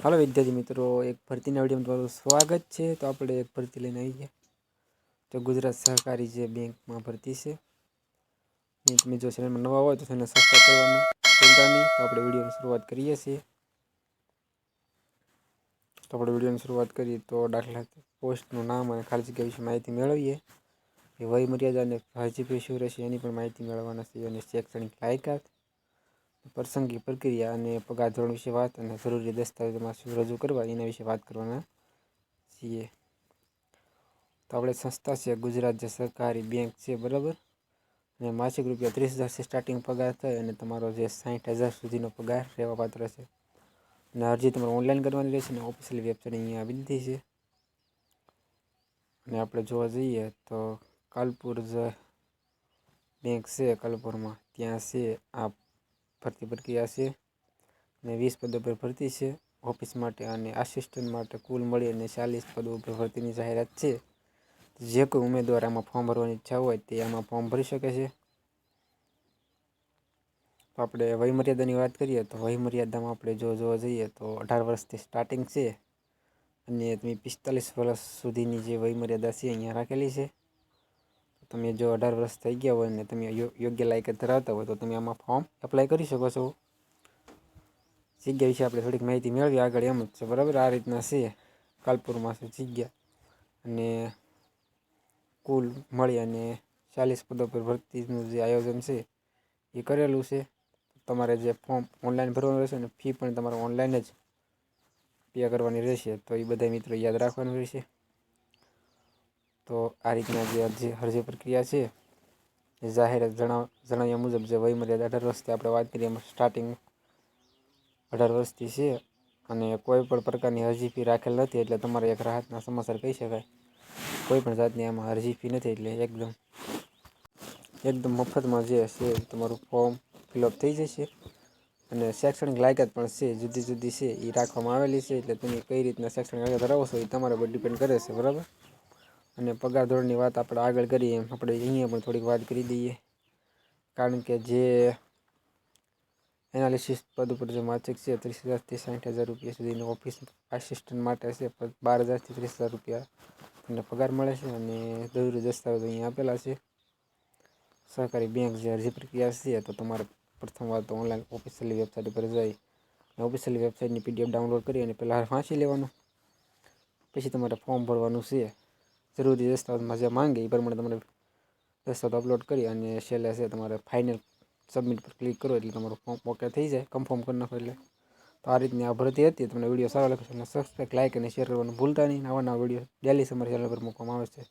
હાલો વિદ્યાર્થી મિત્રો, એક ભરતીના વિડીયોમાં તમારું સ્વાગત છે. તો આપણે એક ભરતી લઈને આવી ગયા તો ગુજરાત સહકારી જે બેંકમાં ભરતી છે ને તમે જો ચેનલમાં નવા હોય તો તેને સબસ્ક્રાઈબ કરવાનું ભૂલતા નહીં. તો આપણે વિડીયોની શરૂઆત કરીએ છીએ. તો આપણે વિડીયોની શરૂઆત કરીએ તો દાખલા પોસ્ટનું નામ અને ખાલી જગ્યા વિશે માહિતી મેળવીએ. વય મર્યાદા અને હજી શું રહેશે એની પણ માહિતી મેળવવાના છે. અને શૈક્ષણિક લાયકાત પ્રસંગી પ્રક્રિયા અને પગાર ધોરણ વિશે વાત અને જરૂરી દસ્તાવેજોમાં શું રજૂ કરવા એના વિશે વાત કરવાના છીએ. તો આપણે સંસ્થા છે, ગુજરાત જે સરકારી બેંક છે, બરાબર? અને માસિક રૂપિયા ત્રીસ હજારથી સ્ટાર્ટિંગ પગાર થાય અને તમારો જે સાઠ હજાર સુધીનો પગાર રહેવા પાત્ર છે. અને અરજી તમારે ઓનલાઈન કરવાની રહેશે અને ઓફિશિયલ વેબસાઇટ અહીંયા આવી દીધી છે. અને આપણે જોવા જઈએ તો કાલપુર જે બેંક છે, કાલપુરમાં. ત્યાં છે આ ભરતી પ્રક્રિયા છે અને વીસ પદો પર ભરતી છે. ઓફિસ માટે અને આસિસ્ટન્ટ માટે કુલ મળી અને ચાલીસ પદો ઉપર ભરતીની જાહેરાત છે. જે કોઈ ઉમેદવાર આમાં ફોર્મ ભરવાની ઈચ્છા હોય તે આમાં ફોર્મ ભરી શકે છે. તો આપણે વયમર્યાદાની વાત કરીએ તો વયમર્યાદામાં આપણે જો જોવા જઈએ તો અઢાર વર્ષથી સ્ટાર્ટિંગ છે અને તમે પિસ્તાલીસ વર્ષ સુધીની જે વયમર્યાદા છે અહીંયા રાખેલી છે. તમે જો અઢાર વર્ષ થઈ ગયા હોય અને તમે યોગ્ય લાયકાત ધરાવતા હોય તો તમે આમાં ફોર્મ એપ્લાય કરી શકો છો. જગ્યા વિશે આપણે થોડીક માહિતી મેળવી આગળ એમ જ છે, બરાબર? આ રીતના છે. કાલપુરમાં છે જગ્યા. અને કુલ મળી અને ચાલીસ પદો પર ભરતીનું જે આયોજન છે એ કરેલું છે. તમારે જે ફોર્મ ઓનલાઈન ભરવાનું રહેશે અને ફી પણ તમારે ઓનલાઈન જ પે કરવાની રહેશે. તો એ બધા મિત્રો યાદ રાખવાનું રહેશે. તો આ રીતના જે અરજી અરજી પ્રક્રિયા છે, એ જાહેરાત જણાવ, જણાવ્યા મુજબ જે વયમર્યાદા અઢાર વર્ષથી આપણે વાત કરીએ, એમાં સ્ટાર્ટિંગ અઢાર વર્ષથી છે અને કોઈ પણ પ્રકારની અરજી ફી રાખેલ નથી એટલે તમારે એક રાહતના સમાચાર કહી શકાય. કોઈ પણ જાતની આમાં અરજી ફી નથી એટલે એકદમ એકદમ મફતમાં જે છે તમારું ફોર્મ ફિલઅપ થઈ જશે અને શૈક્ષણિક લાયકાત પણ છે, જુદી જુદી છે એ રાખવામાં આવેલી છે એટલે તમે કઈ રીતના શૈક્ષણિક લાયકાત ધરાવો છો એ તમારા પર ડિપેન્ડ કરે છે, બરાબર? અને પગાર ધોરણની વાત આપણે આગળ કરીએ આપણે અહીંયા પણ થોડીક વાત કરી દઈએ. કારણ કે જે એનાલિસિસ પદ ઉપર જે માસિક છે, ત્રીસ હજારથી સાઠ હજાર રૂપિયા સુધીનો ઓફિસ આસિસ્ટન્ટ માટે છે બાર હજારથી ત્રીસ હજાર રૂપિયા તમને પગાર મળે છે અને જરૂરી દસ્તાવેજો અહીંયા આપેલા છે. સહકારી બેંક જે અરજી પ્રક્રિયા છે, તો તમારે પ્રથમ વાત તો ઓનલાઈન ઓફિશિયલી વેબસાઇટ પર જઈ અને ઓફિશિયલી વેબસાઇટની પીડીએફ ડાઉનલોડ કરી અને પહેલાં વાંચી લેવાનું. પછી તમારે ફોર્મ ભરવાનું છે. જરૂરી દસ્તાવેજમાં જે માંગે એ પ્રમાણે તમારે દસ્તાવેજ અપલોડ કરી અને છેલ્લે છે તમારે ફાઇનલ સબમિટ પર ક્લિક કરો એટલે તમારું ફોર્મ ઓકે થઈ જાય કન્ફર્મ કરી નાખો એટલે. તો આ રીતની આ ભરતી હતી. તમને વીડિયો સારો લાગે અને સબસ્ક્રાઈબ લાઇક અને શેર કરવાનું ભૂલતા નહીં. નવા નવા વીડિયો ડેલી સમર ચેનલ પર મૂકવામાં આવે છે.